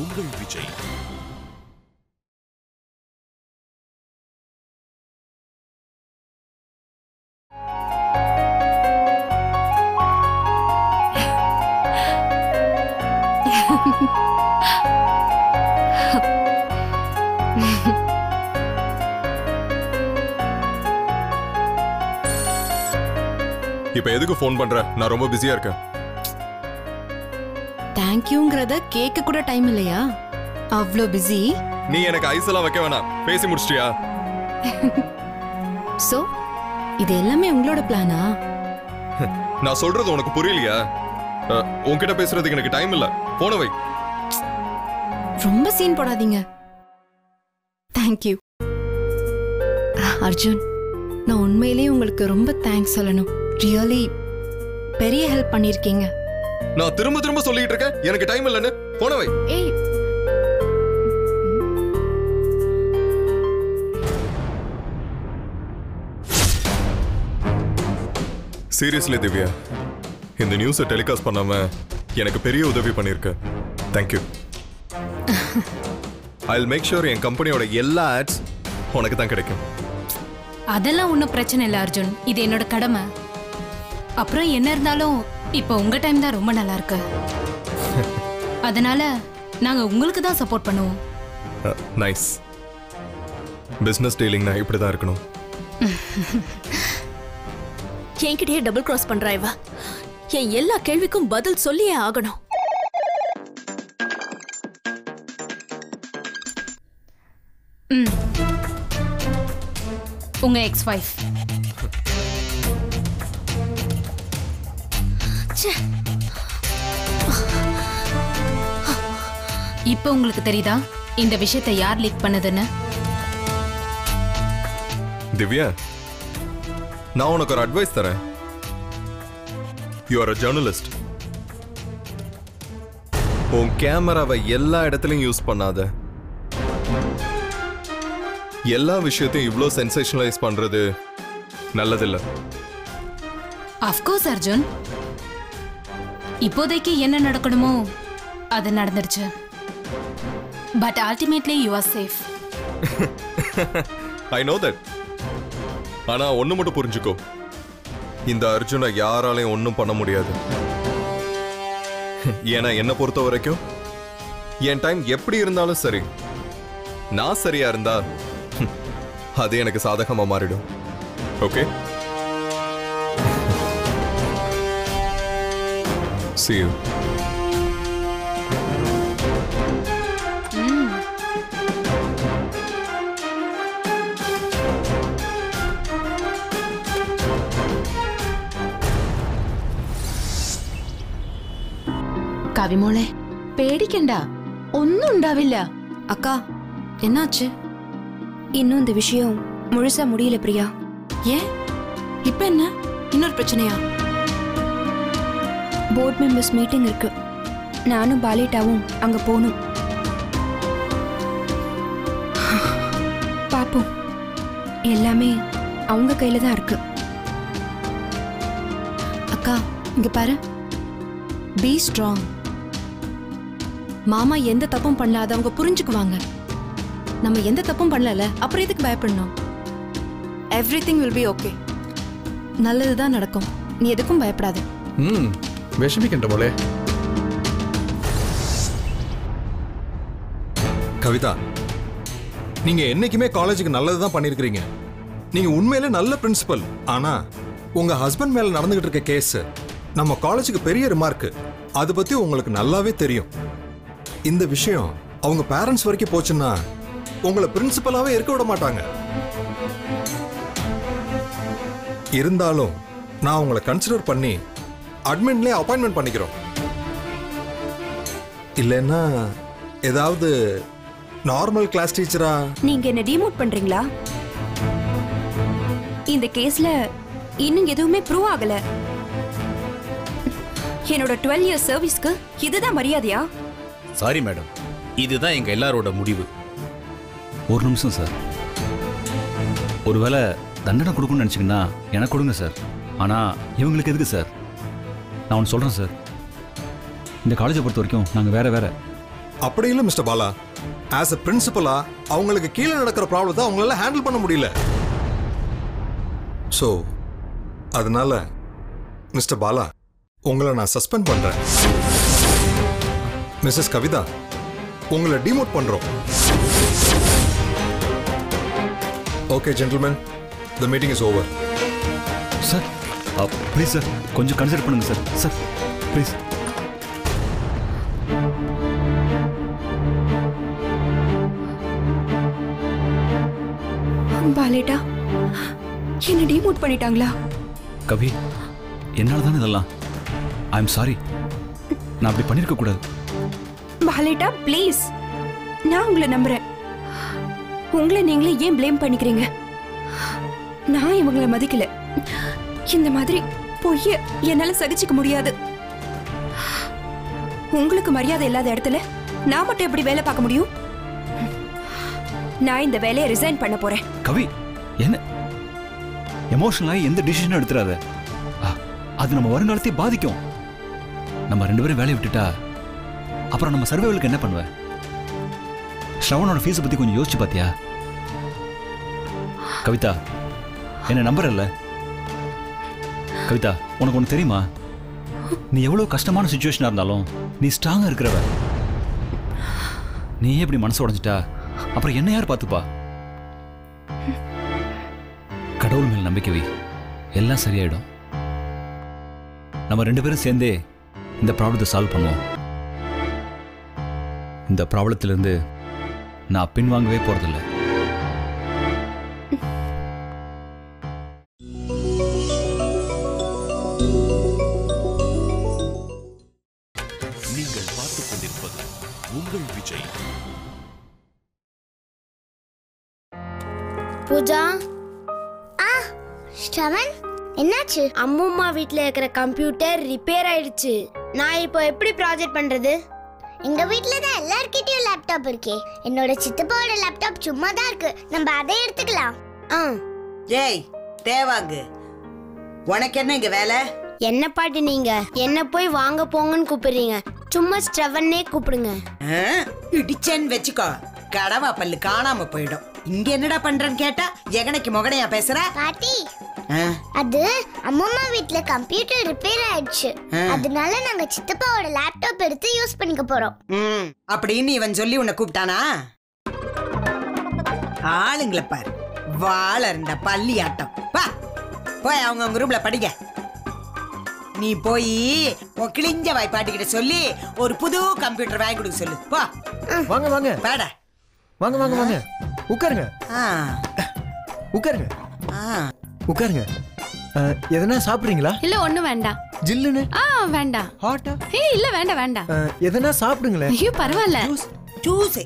உங்கள் விஜய். இப்ப எதுக்கு ஃபோன் பண்ற? நான் ரொம்ப பிஸியா இருக்கேன். தேங்க்யூங்கிறத கேட்க கூட டைம் இல்லையா? அவ்வளோ பிஸி நீ எனக்கு ஐஸ் எல்லாம் வைக்க வேணாம். பேசி முடிச்சிட்டியா? ஸோ இது எல்லாமே உங்களோட பிளானா நான் சொல்றது உனக்கு புரியலையா? உன்கிட்ட பேசுறதுக்கு எனக்கு டைம் இல்ல. போன வை. ரொம்ப சீன் போடாதீங்க. தேங்க்யூ அர்ஜுன் நான் உண்மையிலேயே உங்களுக்கு ரொம்ப தேங்க்ஸ் சொல்லணும். ரியலி பெரிய ஹெல்ப் பண்ணியிருக்கீங்க. நான் திரும்ப திரும்ப சொல்லிட்டு இருக்கேன். எனக்கு டைம் இல்லைன்னு. போன வை. ஏய். சீரியஸ்லி திவ்யா இந்த நியூஸை டெலிகாஸ்ட் பண்ணாம எனக்கு பெரிய உதவி பண்ணிருக்க thank you I make sure என் கம்பெனியோட எல்லா ஆட்ஸ் உனக்கு தான் கிடைக்கும். அதெல்லாம் ஒன்றும் பிரச்சனை இல்லை அர்ஜுன். இது என்னோட கடமை. அப்புறம் என்ன இருந்தாலும் இப்போ உங்க டைம் தான் ரொம்ப நல்லா இருக்கு. அதனால நாங்க உங்களுக்கு தான் சப்போர்ட் பண்ணுவோம். நைஸ் பிஸ்னஸ் டீலிங்னா இப்படி தான் இருக்கணும். என்கிட்டயே டபுள் கிராஸ் பண்றா இவ. என் எல்லா கேள்விக்கும் பதில் சொல்லியே ஆகணும். உங்க எக்ஸ் ஒய்ஃப் இப்போ உங்களுக்கு தெரியுதா? இந்த விஷயத்தை யார் லீக் பண்ணதுன்னு? திவ்யா நான் உனக்கு ஒரு அட்வைஸ் தரேன். யூ ஆர் அ ஜேர்னலிஸ்ட் உன் கேமராவை எல்லா இடத்துலயும் யூஸ் பண்ணாத. எல்லா விஷயத்தையும் இவ்வளோ சென்சேஷனலைஸ் பண்றது நல்லதில்லை. Of course Arjun. இப்போதைக்கு என்ன நடக்கணுமோ அது நடந்துருச்சு but ultimately you are safe I know that ஆனா ஒண்ணு மட்டும் புரிஞ்சுக்கோ. இந்த அர்ஜுனை யாராலையும் ஒன்றும் பண்ண முடியாது. ஏன்னா என்னை பொறுத்த வரைக்கும் என் டைம் எப்படி இருந்தாலும் சரி நான் சரியா இருந்தா அது எனக்கு சாதகமா மாறிடும். Okay See you. കവിമോളെ പേടിക്കണ്ട ഒന്നും ഉണ്ടാവില്ല அக்கா என்னாச்சு இன்னும் இந்த விஷயம் முழுசா முடியல பிரியா ஏன் இப்ப என்ன இன்னொரு பிரச்சனையா போர்ட் மெம்பர்ஸ் மீட்டிங் இருக்கு. நானும் பாலேட்டாவும் அங்க போகணும் பாப்போம். எல்லாமே அவங்க கையில தான் இருக்கு. அக்கா இங்க பாரு. பி ஸ்ட்ராங் மாமா எந்த தப்பும் பண்ணாத அவங்க புரிஞ்சுக்குவாங்க. நம்ம எந்த தப்பும் பண்ணல அப்புறம் எதுக்கு பயப்படணும்? Everything will be okay நல்லதுதான் நடக்கும். நீ எதுக்கும் பயப்படாத. ம். വിഷമിക്കണ്ട മോളെ கவிதா நீங்க என்னைக்குமே காலேஜுக்கு நல்லது தான் பண்ணிருக்கீங்க நீங்க உண்மையில நல்ல பிரின்சிபல் ஆனா உங்க ஹஸ்பண்ட் மேல நடந்துகிட்டு இருக்க கேஸ் நம்ம காலேஜுக்கு பெரிய ரிமார்க் அதை பத்தி உங்களுக்கு நல்லாவே தெரியும் இந்த விஷயம் அவங்க பேரண்ட்ஸ் வரைக்கும் போச்சுன்னா உங்களை பிரின்சிபலாவே இருக்க விட மாட்டாங்க இருந்தாலும் நான் உங்களை கன்சிடர் பண்ணி அட்மின்லேயே அப்பாயின்மெண்ட் பண்ணிக்கிறோம். இல்லைன்னா ஏதாவது நார்மல் கிளாஸ் டீச்சரா நீங்க என்ன டிமோட் பண்றீங்களா? இந்த கேஸ்ல இன்னும் எதுவுமே ப்ரூவ் ஆகல. என்னோட டுவெல் இயர்ஸ் சர்வீஸ்க்கு இதுதான் மரியாதையா? சாரி மேடம் இதுதான் எங்க எல்லாரோட முடிவு. ஒரு நிமிஷம் சார் ஒருவேளை தண்டனை கொடுக்கணும்னு நினச்சிங்கன்னா எனக்கு கொடுங்க சார் ஆனால் இவங்களுக்கு எதுக்கு சார் நான் ஒன்று சொல்கிறேன் சார். இந்த காலேஜை பொறுத்த வரைக்கும் நாங்கள் வேற வேற. அப்படி இல்லை மிஸ்டர் பாலா. ஆஸ் அ பிரின்சிபலா அவங்களுக்கு கீழே நடக்கிற ப்ராப்ளத்தை அவங்களால ஹேண்டில் பண்ண முடியல. ஸோ அதனால மிஸ்டர் பாலா உங்களை நான் சஸ்பெண்ட் பண்றேன். மிஸ்ஸஸ் கவிதா உங்களை டிமோட் பண்றோம். Okay gentlemen the meeting is over sir please sir கொஞ்சம் கன்சிடர் பண்ணுங்க சார் சார் ப்ளீஸ் பாலேட்டா என்ன டிமோட் பண்ணிட்டாங்களா? கவி என்னால் தானே இதெல்லாம்? ஐ எம் சாரி நான் அப்படி பண்ணியிருக்க கூடாது. பாலேட்டா ப்ளீஸ் நான் உங்களை நம்புறேன். உங்களை நீங்களே ஏன் ப்ளேம் பண்ணிக்கிறீங்க? நான் இவங்களை மதிக்கல. இந்த மாதிரி பொய்ய என்னால சகிச்சுக்க முடியாது. உங்களுக்கு மரியாதை இல்லாத இடத்துல நான் மட்டும் எப்படி வேலை பார்க்க முடியும்? நான் இந்த வேலையை ரிசைன் பண்ண போறேன். கவி என்ன? எமோஷனலாகி எந்த டிசிஷனும் எடுத்துறாத. அது நம்ம வருங்காலத்தை பாதிக்கும். நம்ம ரெண்டு பேரும் வேலையை விட்டுட்டா அப்புறம் நம்ம சர்வைவலுக்கு என்ன பண்ணுவ? ஸ்ரவனோட ஃபீஸை பற்றி கொஞ்சம் யோசிச்சு பார்த்தியா கவிதா என்ன நம்பர் இல்லை கவிதா உனக்கு ஒன்று தெரியுமா? நீ எவ்வளோ கஷ்டமான சுச்சுவேஷனாக இருந்தாலும் நீ ஸ்ட்ராங்காக இருக்கிறவ. நீ எப்படி மனசு உடஞ்சிட்டா? அப்புறம் என்ன யார் பார்த்துப்பா? கடவுள் மேல் நம்பிக்கை வை. எல்லாம் சரியாயிடும். நம்ம ரெண்டு பேரும் சேர்ந்தே இந்த ப்ராப்ளத்தை சால்வ் பண்ணுவோம். இந்த ப்ராப்ளத்திலிருந்து நான் பின்வாங்கவே போகிறதில்லை வீட்ல இருக்கிற கம்ப்யூட்டர் ரிப்பேர் ஆயிடுச்சு. நான் இப்போ எப்படி ப்ராஜெக்ட் பண்றது? எங்க வீட்ல தான் எல்லார்கிட்டயும் லேப்டாப் இருக்கே. என்னோட சித்தப்பாவோட லேப்டாப் சும்மா தான் இருக்கு. நம்ம அதை எடுத்துக்கலாம். ஆ. ஏய் தேவாங்கு. உனக்கு என்ன இங்க வேலை? என்ன பாட்டு நீங்க? என்ன போய் வாங்க போங்கன்னு கூப்பிடுறீங்க. சும்மா ஸ்டவன்னே கூப்பிடுங்க. ஆ? இடிச்சேன்னு வச்சுக்கோ. கடவா பல்லு காணாம போயிடும். இங்க என்னடா பண்றேன்னு கேட்டா எகனைக்கு முகனையா பேசுற? பாட்டி? அது அம்மம்மா வீட்ல கம்ப்யூட்டர் ரிப்பேர் ஆயிடுச்சு. அதனால நாங்க சித்தப்பாவோட லேப்டாப் எடுத்து யூஸ் பண்ணிக்க போறோம். ம். அப்படின்னு இவன் சொல்லி உன்னை கூப்பிட்டானா? ஆளுங்களை பாரு. வாழ இருந்த பள்ளி ஆட்டம் வா. போய் அவங்க அவங்க ரூம்ல படிக்க. நீ போய் உன் கிழிஞ்ச வாய் பாட்டிக்கிட்ட சொல்லி ஒரு புது கம்ப்யூட்டர் வாங்கி கொடுக்க சொல்லு. போ. வாங்க வாங்க. பேட வாங்க வாங்க வாங்க. உட்காருங்க. ஆ. உட்காருங்க. ஆ. உட்காருங்க. எதனா சாப்பிடுறீங்களா? இல்ல ஒண்ணும் வேண்டாம். ஜில்லுன்னு? ஆ வேண்டாம். ஹாட்டா? ஏய் இல்ல வேண்டாம் வேண்டாம். எதனா சாப்பிடுங்களேன். ஐயோ பரவாயில்ல. ஜூஸ்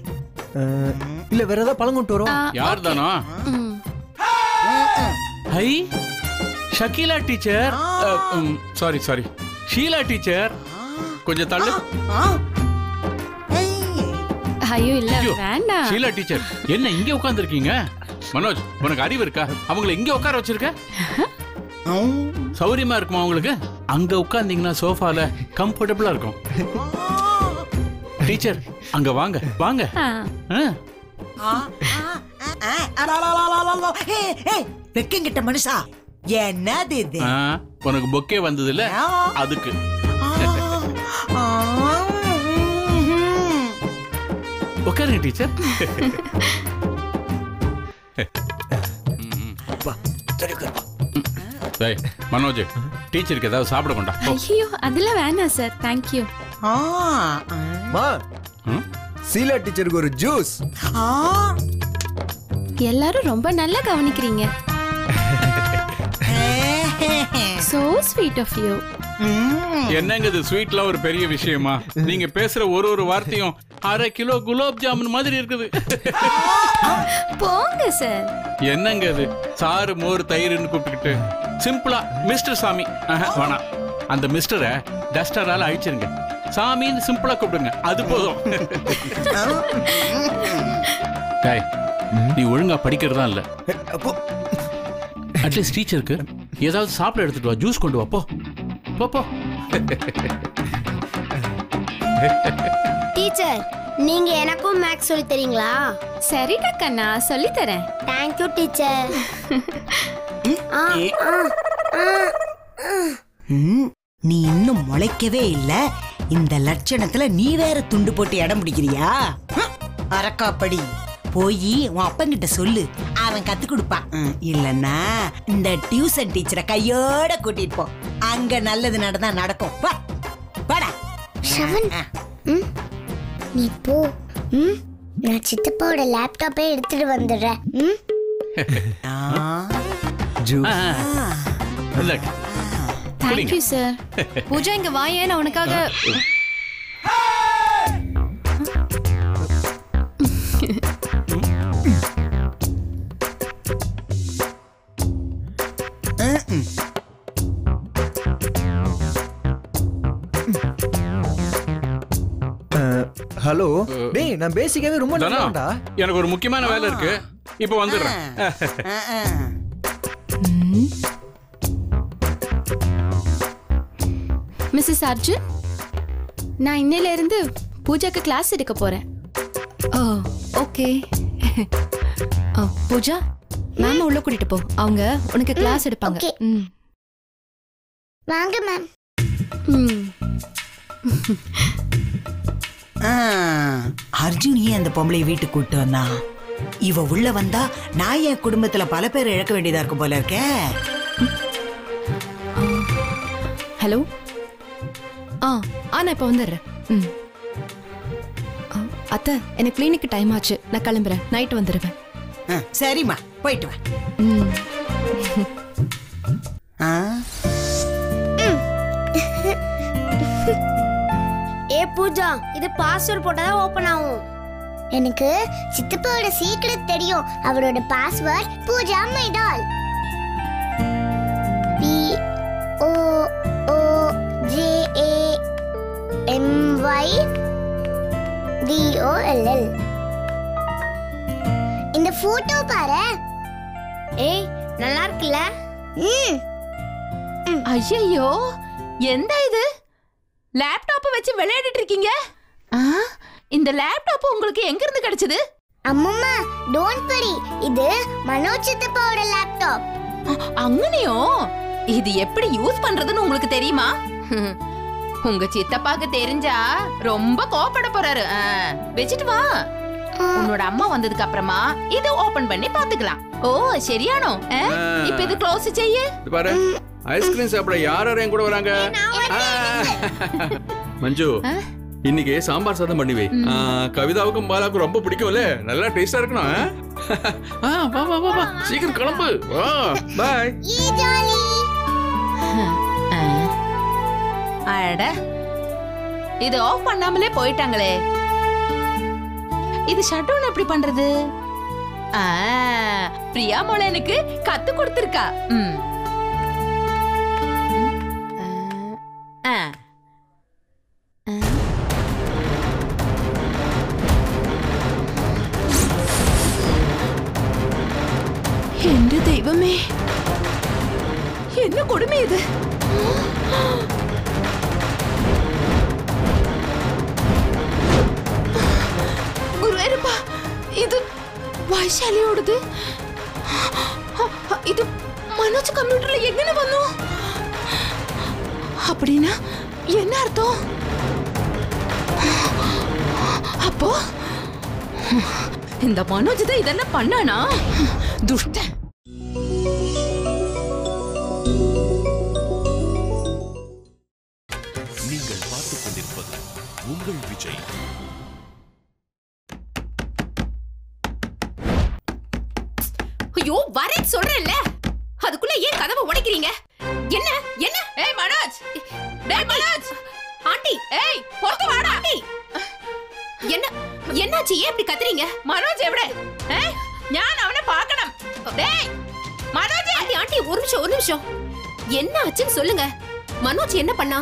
இல்ல வேற ஏதாவது பழம் கொண்டு வரோம்? யார் தானா. Hi Shakeela teacher. Sorry sorry. Sheela teacher. கொஞ்சம் தள்ளு. ஐயோ இல்ல ஐயோ, வேண்டாம். ஷீலா டீச்சர் என்ன இங்க உட்கார்ந்திருக்கீங்க? மனோஜ் உனக்கு அறிவு இருக்கா? அவங்கள இங்க உட்கார வச்சிருக்க? சௌரியமா இருக்குமா உங்களுக்கு அங்க உட்கார்ந்தீங்கன்னா சோஃபால கம்ஃபர்டபுளா இருக்கும். டீச்சர் அங்க வாங்க வாங்க. ஆ. வெக்கங்கிட்ட மனுஷா என்னது இது? ஆ, உனக்கு பொக்கே வந்தது இல்ல அதுக்கு உட்காருங்க டீச்சர். டேய், மனோஜ் டீச்சருக்கு ஏதாவது சாப்பிட கொண்டா. ஐயோ அதெல்லாம் வேணாம் சார் தேங்க்யூ மா சீலா டீச்சருக்கு ஒரு ஜூஸ். எல்லாரும் ரொம்ப நல்லா கவனிக்கிறீங்க. சோ ஸ்வீட் ஆஃப் யூ என்னங்க இது ஸ்வீட்லாம் ஒரு பெரிய விஷயமா? நீங்க பேசுற ஒரு ஒரு வார்த்தையும் அரை கிலோ குலோப் ஜாமுன் மாதிரி இருக்குது. போங்க சார். என்னங்க இது? சாறு மோர் தயிர்னு கூப்பிட்டுக்கிட்டு. சிம்பிளா மிஸ்டர் சாமி. வேணாம் அந்த மிஸ்டரை டஸ்டரால அழிச்சிருங்க. சாமின்னு சிம்பிளா கூப்பிடுங்க. அது போதும். நீ ஒழுங்கா படிக்கிறதா இல்ல. அட்லீஸ்ட் டீச்சருக்கு ஏதாவது சாப்பிட எடுத்துட்டு வா ஜூஸ் கொண்டு வா போ போ. டீச்சர் நீங்க எனக்கும் மேக்ஸ் சொல்லி தரீங்களா? சரிடா கண்ணா சொல்லி தரேன். Thank you teacher. ம், நீ இன்னும் முளைக்கவே இல்ல. இந்த லட்சணத்துல நீ வேற துண்டு போட்டு இடம் பிடிக்கிறியா? ஹம், அரக்காப்படி. போய் உன் அப்பங்கிட்ட சொல்லு. அவன் கத்து கொடுப்பான். இல்லன்னா இந்த டியூஷன் டீச்சரை கையோட கூட்டிட்டு போ. அங்க நல்லது நடந்தா நடக்கும். வா வாடா. நீ போ. ம்? நான் சித்தப்பாவோட லேப்டாப்பே எடுத்துட்டு வந்துடுறேன். ம். தேங்க்யூ சார் பூஜா இங்க வாயேன் நான் உனக்காக. ஹலோ. டேய் நான் பேசிக்காவே ரொம்ப நல்லவன்டா எனக்கு ஒரு முக்கியமான வேலை இருக்கு. இப்போ வந்துடுறேன். மிஸ்ஸஸ் அர்ஜுன் நான் இன்னையில இருந்து பூஜாக்கு கிளாஸ் எடுக்க போறேன். ஓ ஓகே. பூஜா மேம் உள்ள கூட்டிட்டு போ. அவங்க உனக்கு கிளாஸ் எடுப்பாங்க. வாங்க மேம் அர்ஜுன் ஏன் அந்த பொம்பளைய வீட்டுக்கு கூட்டு வந்தா? இவ உள்ள வந்தா நான் என் குடும்பத்துல பல பேர் இழக்க வேண்டியதா இருக்கும் போல இருக்கே. ஹலோ ஆ ஆ நான் இப்போ வந்துடுறேன். ம். அத்தை எனக்கு கிளினிக்கு டைம் ஆச்சு. நான் கிளம்புறேன். நைட் வந்துடுவேன். சரிம்மா. போயிட்டு வா. ம். ஆ, பூஜா இது பாஸ்வேர்ட் போட்டாதான் ஓபன் ஆகும். எனக்கு சித்தப்பாவோட சீக்ரெட் தெரியும். அவரோட password Pooja my doll P O O J A M Y D O L L இந்த போட்டோ பாரு. ஏய் நல்லா இருக்குல்ல? ம். ஐயோ எந்த இது? லேப்டாப்பை வச்சு விளையாடிட்டு இருக்கீங்க இந்த லேப்டாப் உங்களுக்கு எங்க இருந்து கிடைச்சது? அம்மம்மா டோன்ட் வரி இது மனோஜ் சித்தப்பாவோட லேப்டாப் அங்கனையோ? இது எப்படி யூஸ் பண்றதுன்னு உங்களுக்கு தெரியுமா? உங்க சித்தப்பாக்கு தெரிஞ்சா ரொம்ப கோபப்பட போறாரு. ஆ, வச்சுட்டு வா. உன்னோட அம்மா வந்ததுக்கு அப்புறமா இது ஓபன் பண்ணி பாத்துக்கலாம் ஓ சரியானோ? இப்ப இது க்ளோஸ் செய்யு இது பாரு. ஐஸ்கிரீம் சாப்பிட யார் யார் என் கூட வராங்க. மஞ்சு இன்னைக்கு சாம்பார் சாதம் பண்ணி வை ஆ, கவிதாவுக்கும் பாலாவுக்கும் ரொம்ப பிடிக்கும்ல? நல்லா டேஸ்டா இருக்கணும் வா வா வா சீக்கிரம் கிளம்பு. வா. பாய் அட இது ஆஃப் பண்ணாமலே போயிட்டாங்களே. இது ஷட் டவுன் எப்படி பண்றது? ஆ, பிரியா மோள எனக்கு கத்து கொடுத்திருக்கா. ம். மனோஜ் தான் இதெல்லாம் பண்ணானா? துஷ்ட. நிமிஷம். என்ன ஆச்சுன்னு சொல்லுங்க. மனோஜ் என்ன பண்ணா?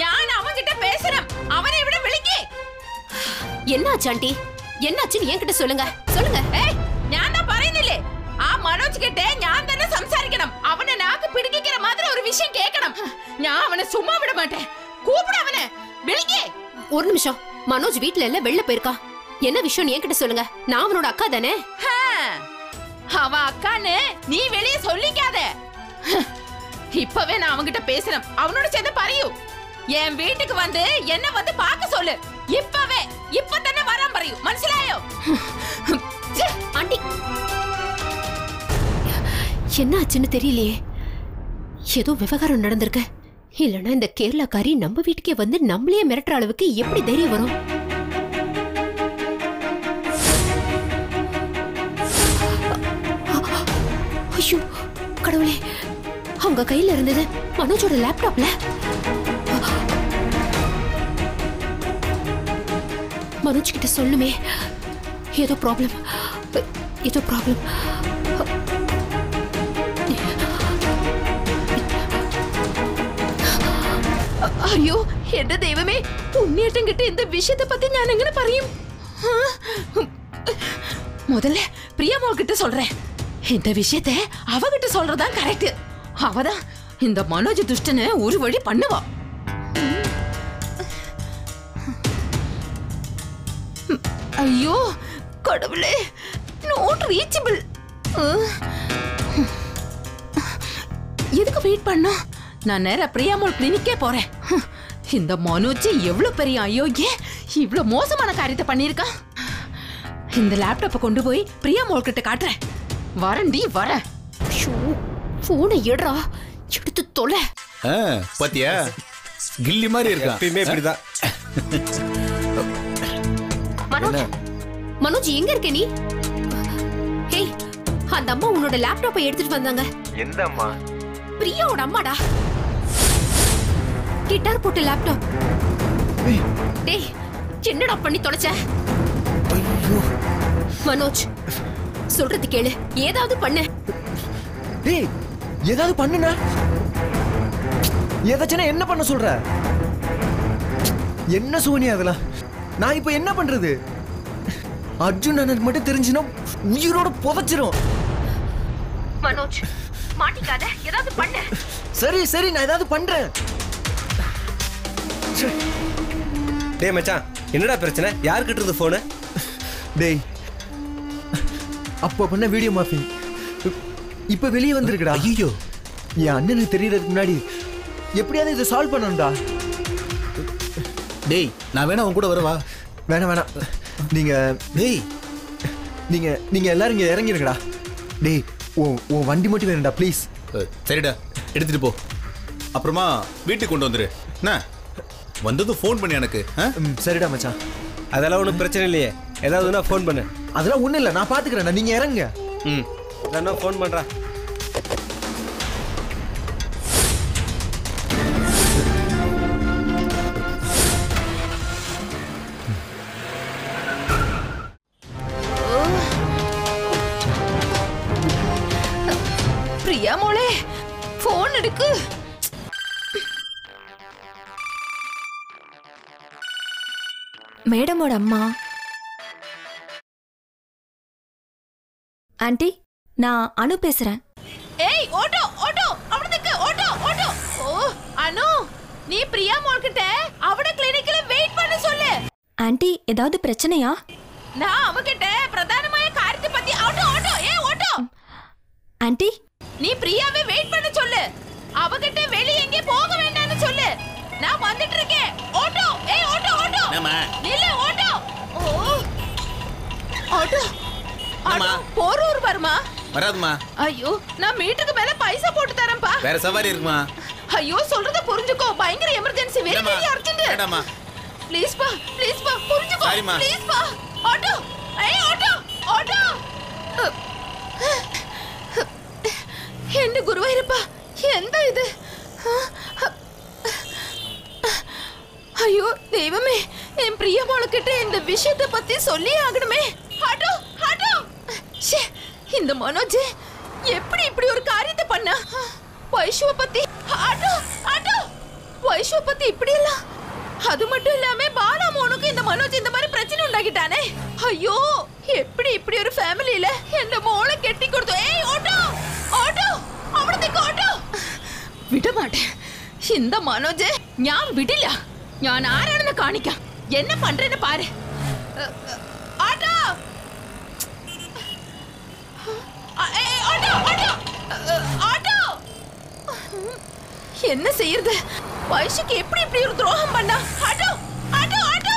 நான் அவன் கிட்ட பேசுறேன். அவனை விட விழுங்கி என்ன ஆச்சு ஆண்டி? என்ன ஆச்சுன்னு என்கிட்ட சொல்லுங்க. சொல்லுங்க. ஏய் நான் தான் பரையினில்லே ஆ மனோஜ் கிட்ட நான் தானே சம்சாரிக்கணும். அவனை நாக்கு பிடிக்கிற மாதிரி ஒரு விஷயம் கேட்கணும். நான் அவனை சும்மா விட மாட்டேன். கூப்பிடு அவனை. விழுங்கி ஒரு நிமிஷம். மனோஜ் வீட்ல இல்ல வெளில போயிருக்கான் என்ன விஷயம் என்கிட்ட சொல்லுங்க. நான் அவனோட அக்கா தானே? அவ அக்கான்னு நீ வெளியே சொல்லிக்காத. இப்பவே நான் அவன்கிட்ட பேசுறேன் அவனோட சேர்ந்து பறையு. என் வீட்டுக்கு வந்து என்ன வந்து பார்க்க சொல்லு. இப்பவே இப்ப தானே வரான் பறையு. மனசிலாயோ? ஆண்டி. என்ன ஆச்சுன்னு தெரியலையே. ஏதோ விவகாரம் நடந்திருக்கு. இல்லைன்னா இந்த கேரளாக்காரி நம்ம வீட்டுக்கே வந்து நம்மளையே மிரட்டுற அளவுக்கு எப்படி தைரியம் வரும்? அவங்க கையில இருந்தது மனோஜோட லேப்டாப்ல மனோஜ் கிட்ட சொல்லுமே ஏதோ ப்ராப்ளம் ஏதோ ப்ராப்ளம் അയ്യോ എന്റെ ദൈവമേ ഉണ്ണിയേട്ടൻ കിട്ടിയ இந்த விஷயத்தை பத்தி ഞാൻ എങ്ങനെ പറയും ആ? முதல்ல பிரியாமோள் கிட்ட சொல்றேன் இந்த விஷயத்தை அவகிட்ட சொல்றதான் கரெக்ட் அவதான் இந்த மனோஜ் துஷ்டனை ஒரு வழி பண்ணுவா. ஐயோ கடவுளே நோட் ரீச்சபிள் எதுக்கு வெயிட் பண்ணா? நான் நேர பிரியாமோல் கிளினிக்கே போறேன். இந்த மனோஜ் எவ்வளவு பெரிய அயோக்கிய இவ்வளவு மோசமான காரியத்தை பண்ணிருக்கான் இந்த லேப்டாப்பை கொண்டு போய் பிரியாமோள் கிட்ட காட்டுறேன். வரண்டி வரேன். போனை எடுறா எடுத்து தொலை. பாத்தியா? கில்லி மாதிரி இருக்கான். எப்பயுமே இப்படிதான். மனோஜ் மனோஜ் எங்க இருக்க நீ? ஹேய் அந்த அம்மா உன்னோட லேப்டாப்பை எடுத்துட்டு வந்தாங்க. எந்த அம்மா பிரியாவோட அம்மாடா. கிட்டார் போட்ட லேப்டாப் டேய் என்னடா பண்ணி தொலைச்ச? மனோஜ் சொல்றது கேளு. ஏதாவது பண்ணு. டேய் ஏதாவது பண்ணுனா ஏதாச்சும் என்ன பண்ண சொல்ற? என்ன சோனியா அதெல்லாம் நான் இப்போ என்ன பண்றது? அர்ஜுன் அண்ணனுக்கு மட்டும் தெரிஞ்சுனா உயிரோட புதைச்சிரும். மனோஜ் மாட்டிக்காத. ஏதாவது பண்ணு. சரி சரி நான் ஏதாவது பண்றேன். டேய் மச்சான் என்னடா பிரச்சனை? யாருக்கிட்ட இருந்து போனு டேய் அப்போ பண்ண வீடியோ மாஃபிங் இப்போ வெளியே வந்திருக்குடா. ஐயோ என் அண்ணனுக்கு தெரியறதுக்கு முன்னாடி எப்படியாவது இதை சால்வ் பண்ணணும்டா. டேய் நான் வேணா உன் கூட வரவா? வேணாம் வேணாம். நீங்க டேய். நீங்க நீங்க எல்லாரும் இங்க இறங்கிருங்கடா. டேய் உன் உன் வண்டி மட்டும் வேணும்டா ப்ளீஸ் சரிடா. எடுத்துட்டு போ. அப்புறமா வீட்டுக்கு கொண்டு வந்துரு. என்ன? வந்ததும் ஃபோன் பண்ணி எனக்கு ஆ? சரிடா மச்சான். அதெல்லாம் ஒன்றும் பிரச்சனை இல்லையே. ஏதாவதுனா ஃபோன் பண்ணு. அதெல்லாம் ஒண்ணும் இல்லை நான் பாத்துக்கிறேன் நீங்க இறங்குங்க. ம். நான் ஃபோன் பண்றேன். பிரியா மோளே போன் எடுக்கு. மேடமோட அம்மா. ஆண்டி நான் அனு பேசுறேன். ஏய் ஓட்டோ ஓட்டோ அவனுக்கு ஓட்டோ ஓட்டோ. ஓ அனு நீ பிரியா மோள் கிட்ட அவட கிளினிக்ல வெயிட் பண்ண சொல்லு. ஆண்டி ஏதாவது பிரச்சனையா? நான் அவகிட்ட பிரதானമായ காரியத்தை பத்தி ஓட்டோ ஓட்டோ ஏ ஓட்டோ. ஆண்டி. நீ பிரியாவை வெயிட் பண்ண சொல்லு. அவகிட்ட வெளிய எங்கே போக வேண்டாம்னு சொல்லு. நான் வந்துட்டு இருக்கேன். ஓட்டோ ஏய் ஓட்டோ ஓட்டோ? நில்லு ஓட்டோ. ஓ. ஓட்டோ ஆட்டோ போரூர் வருமா? வராதுமா. ஐயோ நான் மீட்டுக்கு மேல பைசா போட்டு தரேன்ப்பா. வேற சவாரி இருக்குமா? ஐயோ சொல்றத புரிஞ்சுக்கோ. பயங்கர எமர்ஜென்சி வெரி. வெரி அர்ஜென்ட் வேண்டாம்மா ப்ளீஸ் பா ப்ளீஸ் பா புரிஞ்சுக்கோ. சாரிம்மா. ப்ளீஸ் பா. ஆட்டோ. ஏய் ஆட்டோ. ஆட்டோ. என்ன குருவாயிருப்பா? எந்த இது? ஐயோ தெய்வமே என் பிரியமாளுக்கிட்ட இந்த விஷயத்தை பத்தி சொல்லி ஆகணுமே. Auto auto. ச்சே, இந்த மனோஜ் எப்படி இப்படி ஒரு காரியத்தை பண்ணா? வைஷுவ பத்தி அடோ அடோ வைஷுவ பத்தி இப்படி எல்லாம் அது மட்டும் இல்லாம பாலா மோனுக்கு இந்த மனோஜ் இந்த மாதிரி பிரச்சனை உண்டாக்கிட்டானே? ஐயோ எப்படி இப்படி ஒரு ஃபேமிலியில என் மோளை கெட்டி கொடுத்தோம் ஏய் ஓட்டோ ஓட்டோ அவளுக்கு ஓட்டோ. விட மாட்டேன் இந்த மனோஜ் ഞാൻ വിടില്ല ഞാൻ ആരാണെന്ന് കാണിക്കാം എന്നെ പണ്ടെന്നെ പാര് என்ன செய்யறது? வயசுக்கு எப்படி இப்படி ஒரு துரோகம் பண்ணா? Auto auto auto!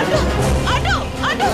Auto auto auto!